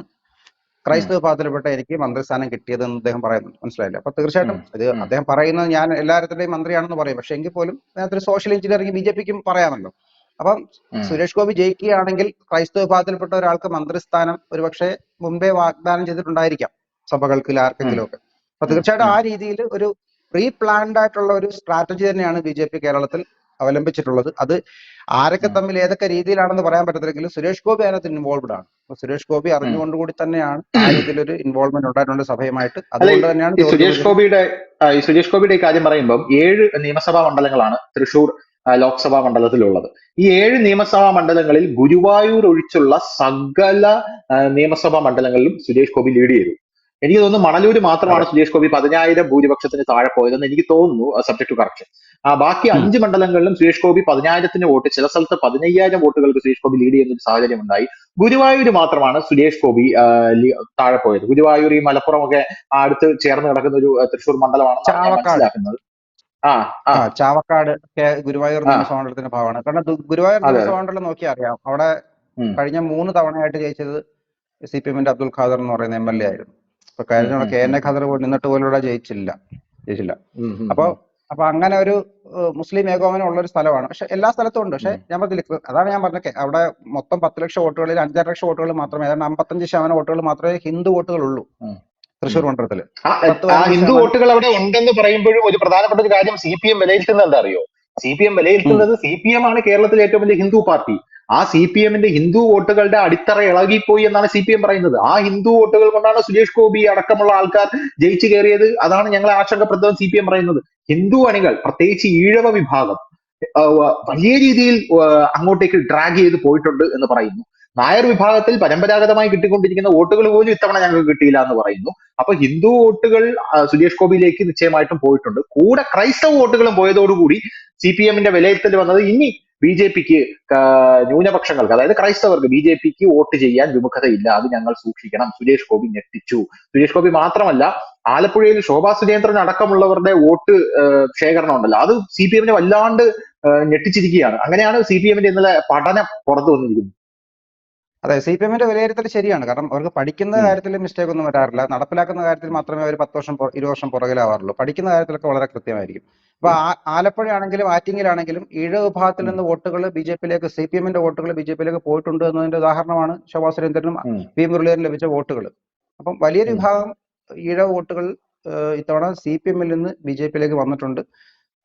ക്രൈസ്തവ വിഭാഗത്തിൽപ്പെട്ട എനിക്ക് മന്ത്രിസ്ഥാനം കിട്ടിയതെന്ന് അദ്ദേഹം പറയുന്നുണ്ട്. മനസ്സിലായില്ല? അപ്പൊ തീർച്ചയായിട്ടും ഇത് അദ്ദേഹം പറയുന്നത് ഞാൻ എല്ലാവരുടെയും മന്ത്രിയാണെന്ന് പറയും. പക്ഷെ എങ്കിൽ പോലും അതിനകത്ത് സോഷ്യൽ എഞ്ചിനീയറിംഗ് ബി ജെ പിക്കും പറയാമല്ലോ. അപ്പം സുരേഷ് ഗോപി ജയിക്കുകയാണെങ്കിൽ ക്രൈസ്തവ വിഭാഗത്തിൽപ്പെട്ട ഒരാൾക്ക് മന്ത്രിസ്ഥാനം ഒരുപക്ഷെ മുമ്പേ വാഗ്ദാനം ചെയ്തിട്ടുണ്ടായിരിക്കാം. സഭകൾക്ക് ആർക്കെങ്കിലും ഒക്കെ. അപ്പൊ തീർച്ചയായിട്ടും ആ രീതിയിൽ ഒരു പ്രീ പ്ലാൻഡ് ആയിട്ടുള്ള ഒരു സ്ട്രാറ്റജി തന്നെയാണ് ബി ജെ പി കേരളത്തിൽ അവലംബിച്ചിട്ടുള്ളത്. അത് ആരൊക്കെ തമ്മിൽ ഏതൊക്കെ രീതിയിലാണെന്ന് പറയാൻ പറ്റത്തില്ലെങ്കിലും സുരേഷ് ഗോപി അതിനകത്ത് ഇൻവോൾവ്ഡ് ആണ്. അപ്പൊ സുരേഷ് ഗോപി അറിഞ്ഞുകൊണ്ട് കൂടി തന്നെയാണ് ആ രീതിയിലൊരു ഇൻവോൾവ്മെന്റ് ഉണ്ടായിട്ടുണ്ട് സഭയുമായിട്ട്. അതുകൊണ്ട് തന്നെയാണ് സുരേഷ് ഗോപിയുടെ ഈ സുരേഷ് ഗോപിയുടെ കാര്യം പറയുമ്പോൾ ഏഴ് നിയമസഭാ മണ്ഡലങ്ങളാണ് തൃശൂർ ലോക്സഭാ മണ്ഡലത്തിലുള്ളത്. ഈ ഏഴ് നിയമസഭാ മണ്ഡലങ്ങളിൽ ഗുരുവായൂർ ഒഴിച്ചുള്ള സകല നിയമസഭാ മണ്ഡലങ്ങളിലും സുരേഷ് ഗോപി ലീഡ് ചെയ്തു. എനിക്ക് തോന്നുന്നു മണലൂര് മാത്രമാണ് സുരേഷ് ഗോപി പതിനായിരം ഭൂരിപക്ഷത്തിന് താഴെ പോയതെന്ന് എനിക്ക് തോന്നുന്നു സബ്ജക്ട് ടു കറക്ഷൻ ആ ബാക്കി അഞ്ച് മണ്ഡലങ്ങളിലും സുരേഷ് ഗോപി പതിനായിരത്തിന് വോട്ട് ചില സ്ഥലത്ത് പതിനയ്യായിരം വോട്ടുകൾക്ക് സുരേഷ് ഗോപി ലീഡ് ചെയ്യുന്ന ഒരു സാഹചര്യം ഉണ്ടായി. ഗുരുവായൂർ മാത്രമാണ് സുരേഷ് ഗോപി താഴെ പോയത്. ഗുരുവായൂർ ഈ മലപ്പുറം ഒക്കെ ആ അടുത്ത് ചേർന്ന് കിടക്കുന്ന ഒരു തൃശൂർ മണ്ഡലമാണ് മനസ്സിലാക്കുന്നത്. ആ ചാവക്കാട് ഗുരുവായൂർ ആ. നിയമസഭാ മണ്ഡലത്തിന്റെ ഭാഗമാണ്. കാരണം ഗുരുവായൂർ നോക്കി നോക്കിയാൽ അറിയാം അവിടെ കഴിഞ്ഞ മൂന്ന് തവണയായിട്ട് ജയിച്ചത് സി പി എമ്മിന്റെ അബ്ദുൽ ഖാദർ എന്ന് പറയുന്ന എം എൽ എ ആയിരുന്നു. ഇപ്പൊ കഴിഞ്ഞ കെ എൻ എ ഖദർ നിന്നിട്ട് പോലും ഇവിടെ ജയിച്ചില്ല. ജയിച്ചില്ല. അപ്പൊ അപ്പൊ അങ്ങനെ ഒരു മുസ്ലിം ഏകോപനം ഉള്ള ഒരു സ്ഥലമാണ്. പക്ഷെ എല്ലാ സ്ഥലത്തും ഉണ്ട്. പക്ഷെ ഞാൻ പറഞ്ഞില്ല അതാണ് ഞാൻ പറഞ്ഞത് അവിടെ മൊത്തം പത്ത് ലക്ഷം വോട്ടുകളിൽ അഞ്ചര ലക്ഷം വോട്ടുകൾ മാത്രമേ ഏതാണ്ട് അമ്പത്തഞ്ച് ശതമാനം വോട്ടുകൾ മാത്രമേ ഹിന്ദു വോട്ടുകൾ ഉള്ളൂ ഉം, ഉം. തൃശ്ശൂർ പതിനഞ്ച് ഹിന്ദു വോട്ടുകൾ അവിടെ ഉണ്ടെന്ന് പറയുമ്പോഴും ഒരു പ്രധാനപ്പെട്ട ഒരു കാര്യം സി പി എം വിലയിരുത്തുന്നത് എന്താ അറിയോ? സി പി എം വിലയിരുത്തുന്നത് സി പി എം ആണ് കേരളത്തിലെ ഏറ്റവും വലിയ ഹിന്ദു പാർട്ടി. ആ സി പി എമ്മിന്റെ ഹിന്ദു വോട്ടുകളുടെ അടിത്തറ ഇളകിപ്പോയി എന്നാണ് സി പി എം പറയുന്നത്. ആ ഹിന്ദു വോട്ടുകൾ കൊണ്ടാണ് സുരേഷ് ഗോപി അടക്കമുള്ള ആൾക്കാർ ജയിച്ചു കയറിയത് അതാണ് ഞങ്ങളെ ആശങ്കപ്പെടുത്തുന്നത് സി പി എം പറയുന്നത്. ഹിന്ദു അണികൾ പ്രത്യേകിച്ച് ഈഴവ വിഭാഗം വലിയ രീതിയിൽ അങ്ങോട്ടേക്ക് ഡ്രാഗ് ചെയ്ത് പോയിട്ടുണ്ട് എന്ന് പറയുന്നു. നായർ വിഭാഗത്തിൽ പരമ്പരാഗതമായി കിട്ടിക്കൊണ്ടിരിക്കുന്ന വോട്ടുകൾ പോലും ഇത്തവണ ഞങ്ങൾക്ക് കിട്ടിയില്ല എന്ന് പറയുന്നു. അപ്പൊ ഹിന്ദു വോട്ടുകൾ സുരേഷ് ഗോപിയിലേക്ക് നിശ്ചയമായിട്ടും പോയിട്ടുണ്ട്. കൂടെ ക്രൈസ്തവ വോട്ടുകളും പോയതോടുകൂടി സി പി എമ്മിന്റെ വിലയിരുത്തൽ വന്നത് ഇനി ബി ജെ പിക്ക് ന്യൂനപക്ഷങ്ങൾക്ക് അതായത് ക്രൈസ്തവർക്ക് ബി ജെ പിക്ക് വോട്ട് ചെയ്യാൻ വിമുഖതയില്ല. അത് ഞങ്ങൾ സൂക്ഷിക്കണം. സുരേഷ് ഗോപി ഞെട്ടിച്ചു. സുരേഷ് ഗോപി മാത്രമല്ല ആലപ്പുഴയിൽ ശോഭാ സുരേന്ദ്രൻ അടക്കമുള്ളവരുടെ വോട്ട് ശേഖരണം ഉണ്ടല്ലോ. അത് സി പി എമ്മിനെ വല്ലാണ്ട് ഞെട്ടിച്ചിരിക്കുകയാണ്. അങ്ങനെയാണ് സി പി എമ്മിന്റെ ഇന്നലെ പഠനം പുറത്തു വന്നിരിക്കുന്നത്. അതെ സി പി എമ്മിന്റെ വിലയിരുത്തൽ ശരിയാണ്. കാരണം അവർക്ക് പഠിക്കുന്ന കാര്യത്തിൽ മിസ്റ്റേക്ക് ഒന്നും വരാറില്ല. നടപ്പിലാക്കുന്ന കാര്യത്തിൽ മാത്രമേ അവർ പത്ത് വർഷം ഇരുപത് വർഷം പുറകിലാവാറുള്ളൂ. പഠിക്കുന്ന കാര്യത്തിലൊക്കെ വളരെ കൃത്യമായിരിക്കും. അപ്പൊ ആലപ്പുഴയാണെങ്കിലും ആറ്റിങ്ങിലാണെങ്കിലും ഈഴ വിഭാഗത്തിൽ നിന്ന് വോട്ടുകൾ ബി ജെ പിയിലേക്ക് സി പി എമ്മിന്റെ വോട്ടുകൾ ബി ജെ പിയിലേക്ക് പോയിട്ടുണ്ട് എന്നതിന്റെ ഉദാഹരണമാണ് ശോഭാ സുരേന്ദ്രനും പി വി മുരളീധരനും ലഭിച്ച വോട്ടുകൾ അപ്പം വലിയൊരു വിഭാഗം ഈഴ വോട്ടുകൾ ഇത്തവണ സി പി എമ്മിൽ നിന്ന് ബി ജെ പിയിലേക്ക് വന്നിട്ടുണ്ട്.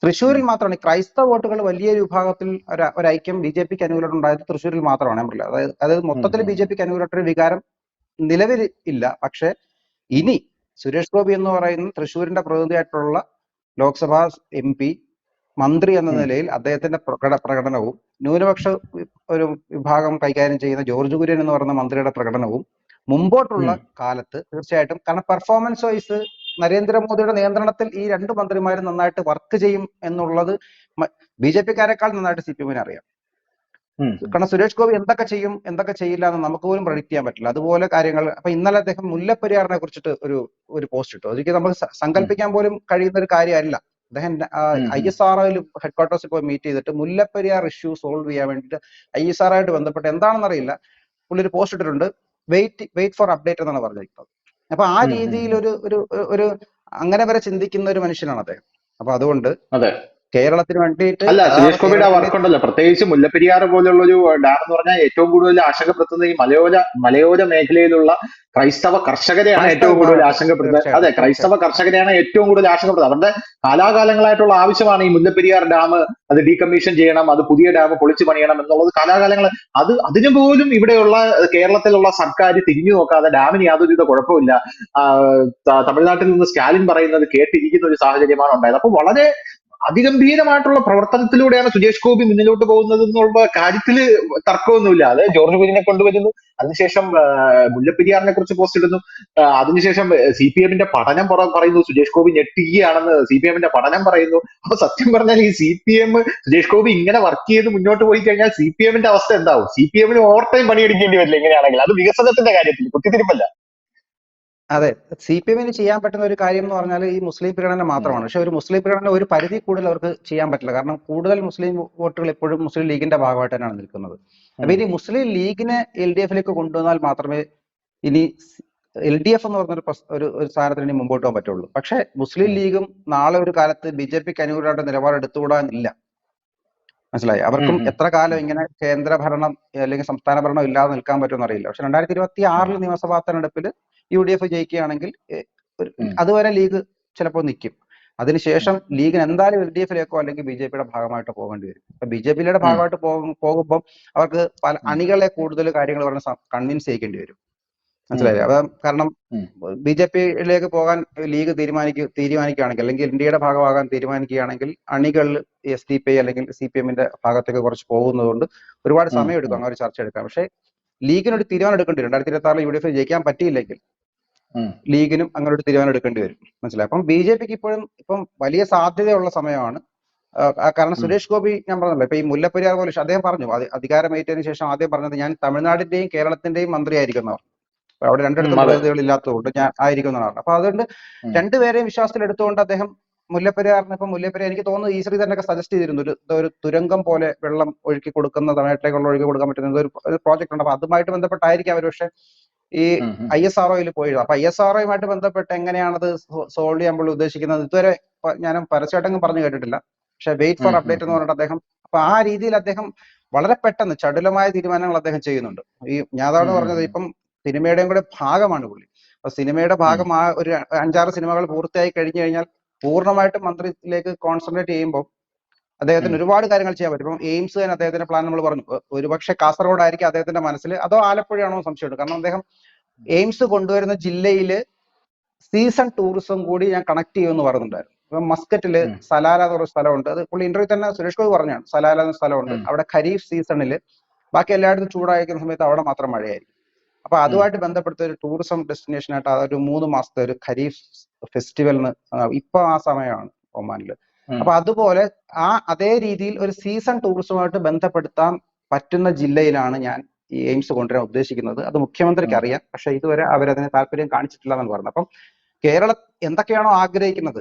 തൃശ്ശൂരിൽ മാത്രമാണ്. ക്രൈസ്തവ വോട്ടുകൾ വലിയ വിഭാഗത്തിൽ ഒരു ഐക്യം ബി ജെ പിക്ക് അനുകൂലം ഉണ്ടായത് തൃശ്ശൂരിൽ മാത്രമാണ് ഞാൻ പറഞ്ഞത് അതായത് അതായത് മൊത്തത്തിൽ ബി ജെ പിക്ക് അനുകൂലമായിട്ടൊരു വികാരം നിലവിൽ ഇല്ല. പക്ഷെ ഇനി സുരേഷ് ഗോപി എന്ന് പറയുന്ന തൃശ്ശൂരിന്റെ പ്രതിനിധിയായിട്ടുള്ള ലോക്സഭാ എം പി മന്ത്രി എന്ന നിലയിൽ അദ്ദേഹത്തിന്റെ പ്രകട പ്രകടനവും ന്യൂനപക്ഷ ഒരു വിഭാഗം കൈകാര്യം ചെയ്യുന്ന ജോർജ് കുര്യൻ എന്ന് പറയുന്ന മന്ത്രിയുടെ പ്രകടനവും മുമ്പോട്ടുള്ള. കാലത്ത് തീർച്ചയായിട്ടും കാരണം പെർഫോമൻസ് വൈസ് നരേന്ദ്രമോദിയുടെ നിയന്ത്രണത്തിൽ ഈ രണ്ട് മന്ത്രിമാരും നന്നായിട്ട് വർക്ക് ചെയ്യും എന്നുള്ളത് ബി ജെ പിക്കാരെക്കാൾ നന്നായിട്ട് സി പി എമ്മിന് അറിയാം. കാരണം സുരേഷ് ഗോപി എന്തൊക്കെ ചെയ്യും എന്തൊക്കെ ചെയ്യില്ല എന്ന് നമുക്ക് പോലും പ്രഡിക്ട് ചെയ്യാൻ പറ്റില്ല. അതുപോലെ കാര്യങ്ങൾ അപ്പൊ ഇന്നലെ അദ്ദേഹം മുല്ലപ്പെരിയാറിനെ കുറിച്ചിട്ട് ഒരു ഒരു പോസ്റ്റ് ഇട്ടു. അതൊക്കെ നമുക്ക് സങ്കല്പിക്കാൻ പോലും കഴിയുന്ന ഒരു കാര്യമല്ല. അദ്ദേഹം ഐ എസ് ആർ ഹെഡ് ക്വാർട്ടേഴ്സിൽ പോയി മീറ്റ് ചെയ്തിട്ട് മുല്ലപ്പെരിയാർ ഇഷ്യൂ സോൾവ് ചെയ്യാൻ വേണ്ടിട്ട് ഐ എസ് ആർ ആയിട്ട് ബന്ധപ്പെട്ട് എന്താണെന്ന് അറിയില്ല പുള്ളി ഒരു പോസ്റ്റ് ഇട്ടിട്ടുണ്ട്. വെയിറ്റ് വെയിറ്റ് ഫോർ അപ്ഡേറ്റ് എന്നാണ് പറഞ്ഞിരിക്കുന്നത്. അപ്പൊ ആ രീതിയിൽ ഒരു ഒരു ഒരു അങ്ങനെ വരെ ചിന്തിക്കുന്ന ഒരു മനുഷ്യനാണ് അദ്ദേഹം. അപ്പൊ അതുകൊണ്ട് അതെ. കേരളത്തിന് വേണ്ടിയിട്ട് അല്ല സുരേഷ് ഗോപിയുടെ വർക്ക് ഉണ്ടല്ലോ. പ്രത്യേകിച്ച് മുല്ലപ്പെരിയാർ പോലുള്ള ഒരു ഡാം എന്ന് പറഞ്ഞാൽ ഏറ്റവും കൂടുതൽ ആശങ്കപ്പെടുത്തുന്നത് ഈ മലയോര മലയോര മേഖലയിലുള്ള ക്രൈസ്തവ കർഷകരെയാണ് ഏറ്റവും കൂടുതൽ ആശങ്കപ്പെടുന്നത് അതെ ക്രൈസ്തവ കർഷകരെയാണ് ഏറ്റവും കൂടുതൽ ആശങ്കപ്പെടുന്നത് അവരുടെ കാലാകാലങ്ങളായിട്ടുള്ള ആവശ്യമാണ് ഈ മുല്ലപ്പെരിയാർ ഡാം അത് ഡീകമ്മീഷൻ ചെയ്യണം അത് പുതിയ ഡാം പൊളിച്ചു പണിയണം എന്നുള്ളത് കാലാകാലങ്ങൾ. അത് അതിനു പോലും ഇവിടെയുള്ള കേരളത്തിലുള്ള സർക്കാർ തിരിഞ്ഞു നോക്കാതെ ഡാമിന് യാതൊരുവിധ കുഴപ്പമില്ല തമിഴ്നാട്ടിൽ നിന്ന് സ്റ്റാലിൻ പറയുന്നത് കേട്ടിരിക്കുന്ന ഒരു സാഹചര്യമാണ് ഉണ്ടായത്. അപ്പൊ വളരെ അതിഗംഭീരമായിട്ടുള്ള പ്രവർത്തനത്തിലൂടെയാണ് സുജേഷ് ഗോപി മുന്നിലോട്ട് പോകുന്നത് എന്നുള്ള കാര്യത്തിൽ തർക്കമൊന്നുമില്ല. അത് ജോർജ് കുര്യനെ കൊണ്ടുവരുന്നു. അതിനുശേഷം മുല്ലപ്പെരിയാറിനെ കുറിച്ച് പോസ്റ്റ് ഇടുന്നു. അതിനുശേഷം സി പി എമ്മിന്റെ പഠനം പറ- പറയുന്നു സുരേഷ് ഗോപി ഞെട്ടിക്കുകയാണെന്ന് സി പി എമ്മിന്റെ പഠനം പറയുന്നു. അപ്പൊ സത്യം പറഞ്ഞാൽ ഈ C P M Suresh Gopi ഇങ്ങനെ വർക്ക് ചെയ്ത് മുന്നോട്ട് പോയി കഴിഞ്ഞാൽ സി പി എമ്മിന്റെ അവസ്ഥ എന്താവും? സി പി എമ്മിന് ഓവർ ടൈം പണിയെടുക്കേണ്ടി വരില്ല ഇങ്ങനെയാണെങ്കിൽ. അത് വികസനത്തിന്റെ കാര്യത്തിൽ കുത്തിത്തിരിപ്പല്ല. അതെ. സി പി എമ്മിന് ചെയ്യാൻ പറ്റുന്ന ഒരു കാര്യം എന്ന് പറഞ്ഞാൽ ഈ മുസ്ലിം പ്രകടനം മാത്രമാണ്. പക്ഷെ ഒരു മുസ്ലിം പ്രകടനം ഒരു പരിധി കൂടുതൽ അവർക്ക് ചെയ്യാൻ പറ്റില്ല. കാരണം കൂടുതൽ മുസ്ലിം വോട്ടുകൾ എപ്പോഴും മുസ്ലിം ലീഗിന്റെ ഭാഗമായിട്ട് തന്നെയാണ് നിൽക്കുന്നത്. അപ്പൊ ഇനി മുസ്ലിം ലീഗിനെ എൽ ഡി എഫിലേക്ക് കൊണ്ടുവന്നാൽ മാത്രമേ ഇനി എൽ ഡി എഫ് എന്ന് പറഞ്ഞൊരു ഒരു ഒരു സ്ഥാനത്തിന് ഇനി മുമ്പോട്ട് പോകാൻ പറ്റുള്ളൂ. പക്ഷെ മുസ്ലിം ലീഗും നാളെ ഒരു കാലത്ത് ബി ജെ പിക്ക് അനുകൂലമായിട്ട് നിലപാട് എടുത്തുകൂടാനില്ല മനസ്സിലായി? അവർക്കും. എത്ര കാലം ഇങ്ങനെ കേന്ദ്ര ഭരണം അല്ലെങ്കിൽ സംസ്ഥാന ഭരണം ഇല്ലാതെ നിൽക്കാൻ പറ്റുമെന്ന് അറിയില്ല. പക്ഷെ രണ്ടായിരത്തി ഇരുപത്തി ആറിൽ നിയമസഭാ തെരഞ്ഞെടുപ്പിൽ യു ഡി എഫ് ജയിക്കുകയാണെങ്കിൽ. അതുവരെ ലീഗ് ചിലപ്പോൾ നിൽക്കും. അതിനുശേഷം ലീഗിന് എന്തായാലും എൽ ഡി എഫിലേക്കോ അല്ലെങ്കിൽ ബി ജെ പിയുടെ ഭാഗമായിട്ട് പോകേണ്ടി വരും. അപ്പൊ ബി ജെ പിയുടെ ഭാഗമായിട്ട് പോകുമ്പോൾ അവർക്ക് പല അണികളെ കൂടുതൽ കാര്യങ്ങൾ പറഞ്ഞ് കൺവിൻസ് ചെയ്യേണ്ടി വരും. മനസ്സിലായി മനസ്സിലായില്ലേ അപ്പം കാരണം. ബി ജെ പിയിലേക്ക് പോകാൻ ലീഗ് തീരുമാനിക്കുക തീരുമാനിക്കുകയാണെങ്കിൽ അല്ലെങ്കിൽ ഇന്ത്യയുടെ ഭാഗമാകാൻ തീരുമാനിക്കുകയാണെങ്കിൽ അണികൾ എസ് ഡി പി അല്ലെങ്കിൽ സി പി എമ്മിന്റെ ഭാഗത്തേക്ക് കുറച്ച് പോകുന്നതുകൊണ്ട് ഒരുപാട് സമയം എടുക്കും. അങ്ങനെ ഒരു ചർച്ച എടുക്കാം പക്ഷേ ലീഗിന് ഒരു തീരുമാനം എടുക്കേണ്ടി വരും. രണ്ടായിരത്തി ഇരുപത്തി ആറിൽ യു ഡി എഫ് ജയിക്കാൻ പറ്റിയില്ലെങ്കിൽ. ലീഗിനും അങ്ങനെ ഒരു തീരുമാനം എടുക്കേണ്ടി വരും. മനസ്സിലായി? അപ്പം ബി ജെ പിക്ക് ഇപ്പോഴും ഇപ്പം വലിയ സാധ്യതയുള്ള സമയമാണ്. കാരണം സുരേഷ് ഗോപി ഞാൻ പറഞ്ഞല്ലോ ഇപ്പൊ ഈ മുല്ലപ്പെരിയാർ പോലെ അദ്ദേഹം പറഞ്ഞു അത് അധികാരമേറ്റതിന് ശേഷം ആദ്യം പറഞ്ഞത് ഞാൻ തമിഴ്നാടിന്റെയും കേരളത്തിന്റെയും മന്ത്രിയായിരിക്കുന്നവർ അവിടെ രണ്ടിടത്തും പ്രതിനിധികൾ ഇല്ലാത്തതുകൊണ്ട് ഞാൻ ആയിരിക്കും എന്നാണ് പറഞ്ഞത്. അപ്പൊ അതുകൊണ്ട്. രണ്ടുപേരെയും വിശ്വാസത്തിൽ എടുത്തുകൊണ്ട് അദ്ദേഹം മുല്ലപ്പെരിയാറിന് ഇപ്പൊ മുല്ലപ്പെരിയാർ എനിക്ക് തോന്നുന്നു ഈ ശ്രീധരനൊക്കെ സജസ്റ്റ് ചെയ്തിരുന്നു. ഒരു ഒരു തുരങ്കം പോലെ വെള്ളം ഒഴുക്കി കൊടുക്കുന്ന തമിഴ്നാട്ടിലേക്കുള്ള ഒഴുക്കി കൊടുക്കാൻ പറ്റുന്ന ഒരു ഒരു പ്രോജക്റ്റ് ഉണ്ട്. അപ്പൊ അതുമായിട്ട് ബന്ധപ്പെട്ടായിരിക്കും അവർ പക്ഷെ ഈ. ഐ എസ് ആർ പോയി അപ്പൊ ഐ എസ് ആർ ബന്ധപ്പെട്ട് എങ്ങനെയാണത് സോൾവ് ചെയ്യാൻ പുള്ളി ഉദ്ദേശിക്കുന്നത്? ഇതുവരെ ഞാൻ പരസ്യമായിട്ടൊന്നും പറഞ്ഞു കേട്ടിട്ടില്ല. പക്ഷെ വെയിറ്റ് ഫോർ അപ്ഡേറ്റ് എന്ന്. പറഞ്ഞിട്ട് അദ്ദേഹം അപ്പൊ ആ രീതിയിൽ അദ്ദേഹം വളരെ പെട്ടെന്ന് ചടുലമായ തീരുമാനങ്ങൾ അദ്ദേഹം ചെയ്യുന്നുണ്ട്. ഈ ഉം, പറഞ്ഞത് ഇപ്പം സിനിമയുടെയും കൂടെ ഭാഗമാണ് പുള്ളി. അപ്പൊ സിനിമയുടെ ഭാഗം ആ ഒരു അഞ്ചാറ് സിനിമകൾ പൂർത്തിയായി കഴിഞ്ഞു കഴിഞ്ഞാൽ പൂർണമായിട്ടും മന്ത്രിയിലേക്ക് കോൺസെൻട്രേറ്റ് ചെയ്യുമ്പോൾ അദ്ദേഹത്തിന് ഒരുപാട് കാര്യങ്ങൾ ചെയ്യാൻ പറ്റും. ഇപ്പം എയിംസ് തന്നെ അദ്ദേഹത്തിന്റെ പ്ലാൻ നമ്മൾ പറഞ്ഞു. ഒരുപക്ഷെ കാസർഗോഡ് ആയിരിക്കും അദ്ദേഹത്തിന്റെ മനസ്സിൽ അതോ ആലപ്പുഴയാണോ സംശയം സംശയമുണ്ട്. കാരണം അദ്ദേഹം എയിംസ് കൊണ്ടുവരുന്ന ജില്ലയിൽ സീസൺ ടൂറിസം കൂടി ഞാൻ കണക്ട് ചെയ്യുമെന്ന് പറയുന്നുണ്ടായിരുന്നു ഇപ്പം മസ്കറ്റിൽ. സലാല എന്ന് പറഞ്ഞ സ്ഥലമുണ്ട്. അത് പുള്ളി ഇന്റർവ്യൂ തന്നെ സുരേഷ് ഗോപി പറഞ്ഞാണ്. സലാല എന്ന സ്ഥലമുണ്ട്. അവിടെ ഖരീഫ് സീസണിൽ ബാക്കി എല്ലായിടത്തും ചൂടായിരിക്കുന്ന സമയത്ത് അവിടെ മാത്രം മഴയായിരിക്കും. അപ്പൊ അതുമായിട്ട് ബന്ധപ്പെട്ട ഒരു ടൂറിസം ഡെസ്റ്റിനേഷൻ ആയിട്ട് അതൊരു മൂന്ന് മാസത്തെ ഒരു ഖരീഫ് ഫെസ്റ്റിവൽ ഇപ്പൊ ആ സമയമാണ് ഒമാനിൽ. അപ്പൊ അതുപോലെ ആ അതേ രീതിയിൽ ഒരു സീസൺ ടൂറിസവുമായിട്ട് ബന്ധപ്പെടുത്താൻ പറ്റുന്ന ജില്ലയിലാണ് ഞാൻ ഈ എയിംസ് കൊണ്ടുവരാൻ ഉദ്ദേശിക്കുന്നത്. അത് മുഖ്യമന്ത്രിക്ക്. അറിയാം. പക്ഷെ ഇതുവരെ അവരതിനെ താല്പര്യം കാണിച്ചിട്ടില്ല എന്നാണ് പറഞ്ഞത് അപ്പം കേരളം എന്തൊക്കെയാണോ ആഗ്രഹിക്കുന്നത്?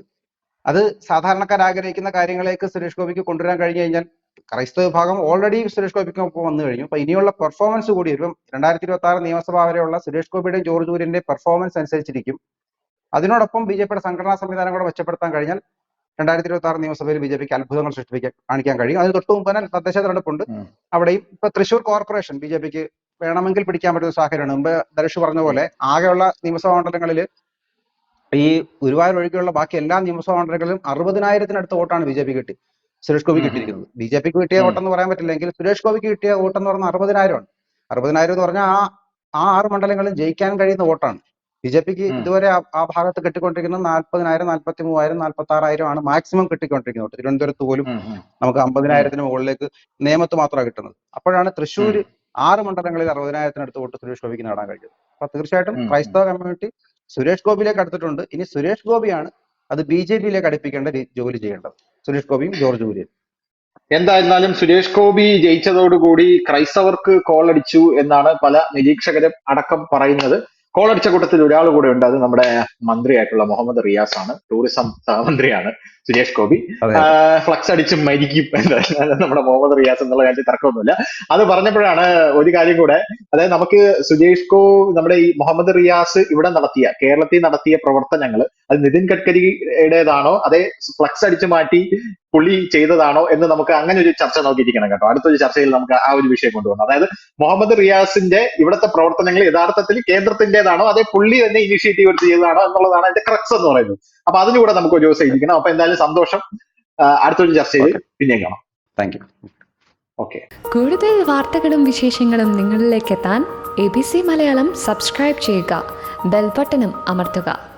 അത് സാധാരണക്കാർ ആഗ്രഹിക്കുന്ന കാര്യങ്ങളേക്ക് സുരേഷ് ഗോപിക്ക് കൊണ്ടുവരാൻ കഴിഞ്ഞു കഴിഞ്ഞാൽ ക്രൈസ്തവ വിഭാഗം ഓൾറെഡി സുരേഷ് ഗോപിക്ക് ഒപ്പം വന്നു കഴിഞ്ഞു. അപ്പൊ ഇനിയുള്ള പെർഫോമൻസ് കൂടി വരും. രണ്ടായിരത്തി ഇരുപത്തി ആറ് നിയമസഭ വരെയുള്ള സുരേഷ് ഗോപിയുടെയും ജോർജ് കുര്യന്റെയും പെർഫോമൻസ് അനുസരിച്ചിരിക്കും. അതിനോടൊപ്പം ബി ജെ പിയുടെ സംഘടനാ സംവിധാനം കൂടെ മെച്ചപ്പെടുത്താൻ കഴിഞ്ഞാൽ രണ്ടായിരത്തി ഇരുപത്തി ആറ് നിയമസഭയിൽ ബി ജെ പിക്ക് അത്ഭുതങ്ങൾ സൃഷ്ടിക്കാൻ കാണിക്കാൻ കഴിയും. അതിന് തൊട്ട് മുമ്പ് തന്നെ തദ്ദേശ തെരഞ്ഞെടുപ്പുണ്ട്. അവിടെയും ഇപ്പൊ തൃശൂർ കോർപ്പറേഷൻ ബി ജെ പിക്ക് വേണമെങ്കിൽ പിടിക്കാൻ പറ്റുന്ന സാഹചര്യമാണ്. മുമ്പ് ധനുഷ് പറഞ്ഞ പോലെ ആകെയുള്ള നിയമസഭാ മണ്ഡലങ്ങളിൽ ഈ ഗുരുവായൂർ ഒഴികെയുള്ള ബാക്കി എല്ലാ നിയമസഭാ മണ്ഡലങ്ങളിലും അറുപതിനായിരത്തിനടുത്ത് വോട്ടാണ് ബി ജെ പി കിട്ടി. സുരേഷ് ഗോപി. കിട്ടിയിരിക്കുന്നത്. ബി ജെ പിക്ക് കിട്ടിയ. വോട്ടെന്ന് പറയാൻ പറ്റില്ലെങ്കിൽ സുരേഷ് ഗോപിക്ക് കിട്ടിയ വോട്ടെന്ന് പറഞ്ഞാൽ അറുപതിനായിരമാണ്. അറുപതിനായിരം എന്ന് പറഞ്ഞാൽ ആ ആ ആറ് മണ്ഡലങ്ങളിൽ ജയിക്കാൻ കഴിയുന്ന വോട്ടാണ്. ബി ജെ പിക്ക് ഇതുവരെ ആ- ഭാഗത്ത് കിട്ടിക്കൊണ്ടിരിക്കുന്നത് നാൽപ്പതിനായിരം നാൽപ്പത്തി മൂവായിരം നാൽപ്പത്തി ആറായിരം ആണ് മാക്സിമം കിട്ടിക്കൊണ്ടിരിക്കുന്നത്. തിരുവനന്തപുരത്ത് പോലും. നമുക്ക് അമ്പതിനായിരത്തിന് മുകളിലേക്ക് നേമത്ത് മാത്രമാണ് കിട്ടുന്നത്. അപ്പോഴാണ് തൃശ്ശൂർ ആറ് മണ്ഡലങ്ങളിൽ അറുപതിനായിരത്തിനടുത്ത് വോട്ട് സുരേഷ് ഗോപിക്ക് നേടാൻ കഴിഞ്ഞത് അപ്പൊ തീർച്ചയായിട്ടും. ക്രൈസ്തവ കമ്മ്യൂണിറ്റി സുരേഷ് ഗോപിയിലേക്ക് അടുത്തിട്ടുണ്ട്. ഇനി സുരേഷ് ഗോപിയാണ് അത് ബി ജെ പിയിലേക്ക് അടുപ്പിക്കേണ്ട ജോലി ചെയ്യേണ്ടത്. സുരേഷ് ഗോപിയും ജോർജ് കുര്യൻ എന്തായിരുന്നാലും സുരേഷ് ഗോപി ജയിച്ചതോടുകൂടി ക്രൈസ്തവർക്ക് കോളടിച്ചു എന്നാണ് പല നിരീക്ഷകരും അടക്കം പറയുന്നത്. കോളടിച്ച കൂട്ടത്തിൽ ഒരാൾ കൂടെ ഉണ്ട്. അത് നമ്മുടെ മന്ത്രിയായിട്ടുള്ള മുഹമ്മദ് റിയാസ് ആണ് ടൂറിസം സഹമന്ത്രിയാണ്. സുരേഷ് ഗോപി. ഫ്ലക്സ് അടിച്ച് മരിക്കും നമ്മുടെ മുഹമ്മദ് റിയാസ് എന്നുള്ള കാര്യത്തിൽ തർക്കമൊന്നുമില്ല. അത് പറഞ്ഞപ്പോഴാണ് ഒരു കാര്യം കൂടെ. അതായത് നമുക്ക് സുരേഷ് ഗോ നമ്മുടെ ഈ മുഹമ്മദ് റിയാസ് ഇവിടെ നടത്തിയ കേരളത്തിൽ നടത്തിയ പ്രവർത്തനങ്ങൾ അത് നിതിൻ ഗഡ്കരിയുടേതാണോ അതേ ഫ്ലക്സ് അടിച്ച് മാറ്റി പുള്ളി ചെയ്തതാണോ എന്ന് നമുക്ക് അങ്ങനെ ഒരു ചർച്ച നോക്കിയിരിക്കണം കേട്ടോ. അടുത്തൊരു ചർച്ചയിൽ നമുക്ക് ആ ഒരു വിഷയം കൊണ്ടുപോകണം അതായത് മുഹമ്മദ് റിയാസിന്റെ ഇവിടുത്തെ പ്രവർത്തനങ്ങൾ യഥാർത്ഥത്തിൽ കേന്ദ്രത്തിന്റേതാണോ അതേ പുള്ളി തന്നെ ഇനിഷ്യേറ്റീവ് എടുത്ത് ചെയ്തതാണോ എന്നുള്ളതാണ് അതിന്റെ ക്രക്സ് എന്ന് പറയുന്നത്. അപ്പൊ അതിലൂടെ നമുക്ക് ഒരു ദിവസം ഇരിക്കണം. അപ്പൊ എന്തായാലും സന്തോഷം. അടുത്തൊരു ചെയ്ത് പിന്നെയും കാണാം. Thank you okay. കൂടുതൽ വാർത്തകളും വിശേഷങ്ങളും നിങ്ങളിലേക്ക് എത്താൻ A B C Malayalam subscribe ചെയ്യുക. ബെൽബട്ടനും അമർത്തുക.